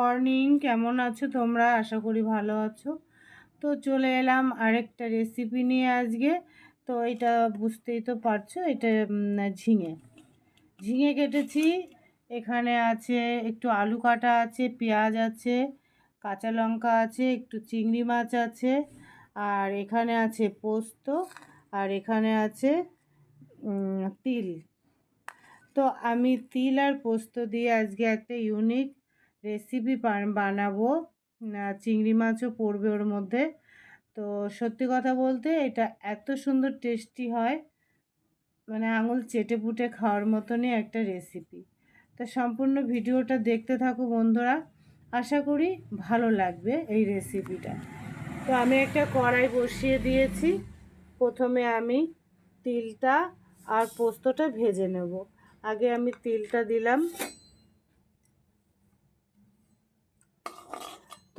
Morning, কেমন আছো তোমরা? আশা করি ভালো আছো। তো চলে এলাম আরেকটা রেসিপি নিয়ে আজকে। তো এটা বুঝতেই তো পারছ, এটা ঝিঙে। ঝিঙে কেটেছি। এখানে আছে একটু আলু কাটা আছে, পেঁয়াজ আছে, কাঁচা লঙ্কা আছে, একটু চিংড়ি মাছ আছে, আর এখানে আছে পোস্ত, আর এখানে আছে তিল। তো আমি তিল আর পোস্ত দিয়ে আজকে একটা ইউনিক রেসিপি বানাবো। চিংড়ি মাছও পড়বে ওর মধ্যে। তো সত্যি কথা বলতে এটা এত সুন্দর টেস্টি হয়। মানে আঙুল চেটে পুটে খাওয়ার মতনই একটা রেসিপি তো সম্পূর্ণ ভিডিওটা দেখতে থাকো বন্ধুরা। আশা করি ভালো লাগবে এই রেসিপিটা তো আমি একটা কড়াই বসিয়ে দিয়েছি। প্রথমে আমি তিলটা আর পোস্তটা ভেজে নেব। আগে আমি তিলটা দিলাম।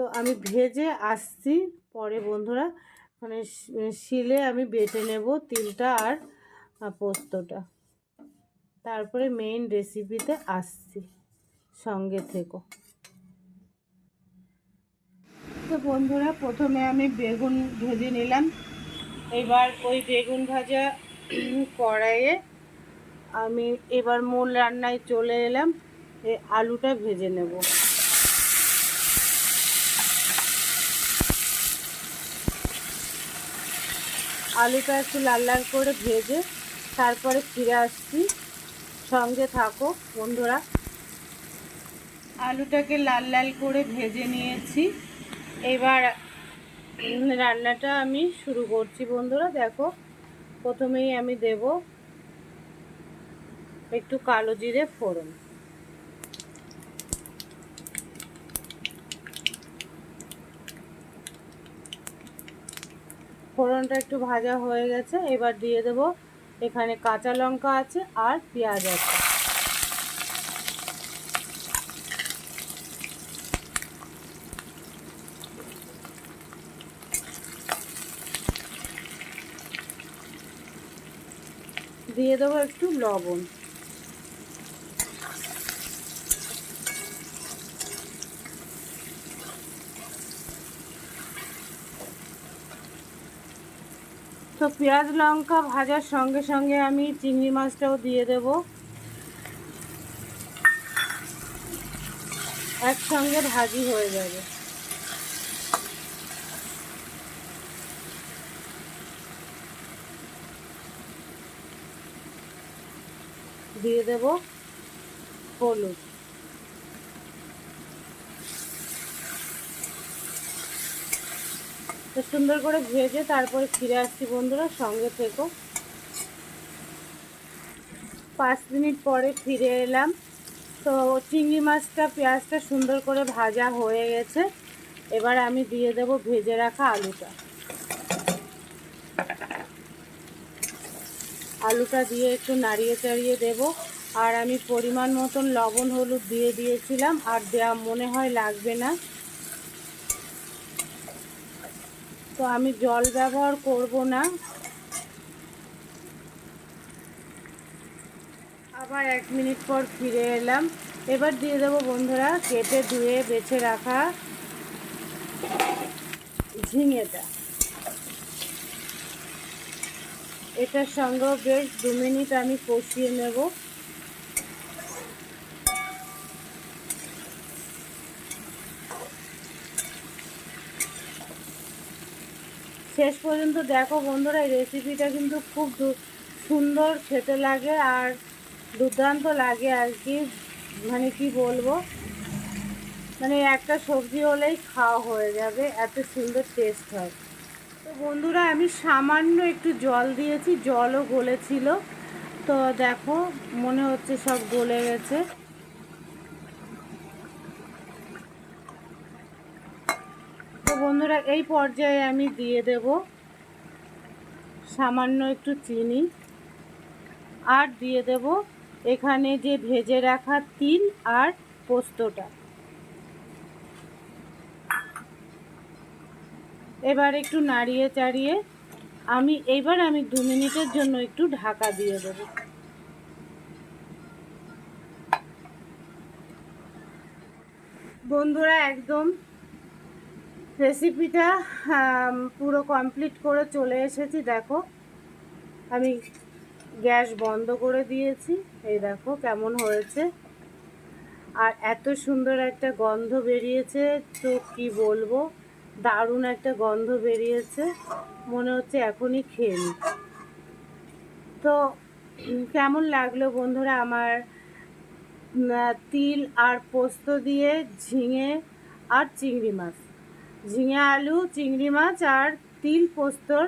তো আমি ভেজে আসছি। পরে বন্ধুরা মানে শিলে আমি বেটে নেব তিলটা আর পোস্তটা। তারপরে মেইন রেসিপিতে আসছি, সঙ্গে থেকো। তো বন্ধুরা প্রথমে আমি বেগুন ভেজে নিলাম। এবার ওই বেগুন ভাজা কড়াইয়ে আমি এবার মূল রান্নায় চলে এলাম। এই আলুটা ভেজে নেব। আলুটা একটু লাল লাল করে ভেজে তারপরে ফিরে আসছি। সঙ্গে থাকো বন্ধুরা। আলুটাকে লাল লাল করে ভেজে নিয়েছি। এবার রান্নাটা আমি শুরু করছি বন্ধুরা। দেখো, প্রথমেই আমি দেব একটু কালো জিরে ফোড়ন। ফোড়নটা একটু ভাজা হয়ে গেছে, এবার দিয়ে দেব এখানে কাঁচা লঙ্কা আছে আর পেঁয়াজ আছে। দিয়ে দেবো একটু লবণ। তো পেঁয়াজ লঙ্কা ভাজার সঙ্গে সঙ্গে আমি চিংড়ি মাছটাও দিয়ে দেব। একসঙ্গে ভাজি হয়ে যাবে। দিয়ে দেব হলুদ। তো সুন্দর করে ভেজে তারপরে ফিরে আসছি বন্ধুরা, সঙ্গে থেকো। পাঁচ মিনিট পরে ফিরে এলাম। তো চিংড়ি মাছটা, পেঁয়াজটা সুন্দর করে ভাজা হয়ে গেছে। এবার আমি দিয়ে দেব ভেজে রাখা আলুটা। আলুটা দিয়ে একটু নাড়িয়ে চাড়িয়ে দেব। আর আমি পরিমাণ মতন লবণ, হলুদ দিয়ে দিয়েছিলাম। আর দেওয়া মনে হয় লাগবে না। তো আমি জল ব্যবহার করব না। আবার এক মিনিট পর ফিরে এলাম। এবার দিয়ে দেবো বন্ধুরা, কেটে ধুয়ে বেছে রাখা ঝিঙেটা। এটার সঙ্গেও বেশ দু মিনিট আমি কষিয়ে নেব। শেষ পর্যন্ত দেখো বন্ধুরা, এই রেসিপিটা কিন্তু খুব সুন্দর, খেতে লাগে আর দুর্দান্ত লাগে আর কি। মানে কি বলব? মানে একটা সবজি হলেই খাওয়া হয়ে যাবে, এত সুন্দর টেস্ট হয়। তো বন্ধুরা, আমি সামান্য একটু জল দিয়েছি, জলও গলেছিল। তো দেখো, মনে হচ্ছে সব গলে গেছে। বন্ধুরা, এই পর্যায়ে আমি দিয়ে দেব সামান্য একটু চিনি। আর দিয়ে দেব এখানে যে ভেজে রাখা তিল আর পোস্তটা। এবার একটু নাড়িয়ে চাড়িয়ে আমি, এইবার আমি দু মিনিটের জন্য একটু ঢাকা দিয়ে দেবো। বন্ধুরা, একদম রেসিপিটা পুরো কমপ্লিট করে চলে এসেছি, দেখো। আমি গ্যাস বন্ধ করে দিয়েছি, এই দেখো কেমন হয়েছে। আর এত সুন্দর একটা গন্ধ বেরিয়েছে, তো কি বলব, দারুণ একটা গন্ধ বেরিয়েছে, মনে হচ্ছে এখনই খেয়ে নিই। তো কেমন লাগল বন্ধুরা আমার তিল আর পোস্ত দিয়ে ঝিঙে আর চিংড়ি মাছ? ঝিঙে আলু, চিংড়ি মাছ আর তিল পোস্তর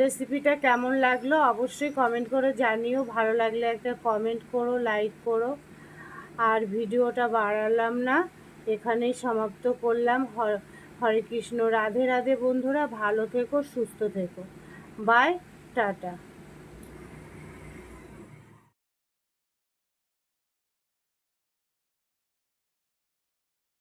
রেসিপিটা কেমন লাগল অবশ্যই কমেন্ট করে জানিও। ভালো লাগলে একটা কমেন্ট করো লাইক করো। আর ভিডিওটা বাড়ালাম না, এখানেই সমাপ্ত করলাম। হরে কৃষ্ণ, রাধে রাধে বন্ধুরা, ভালো থেকো, সুস্থ থেকো। Bye tata.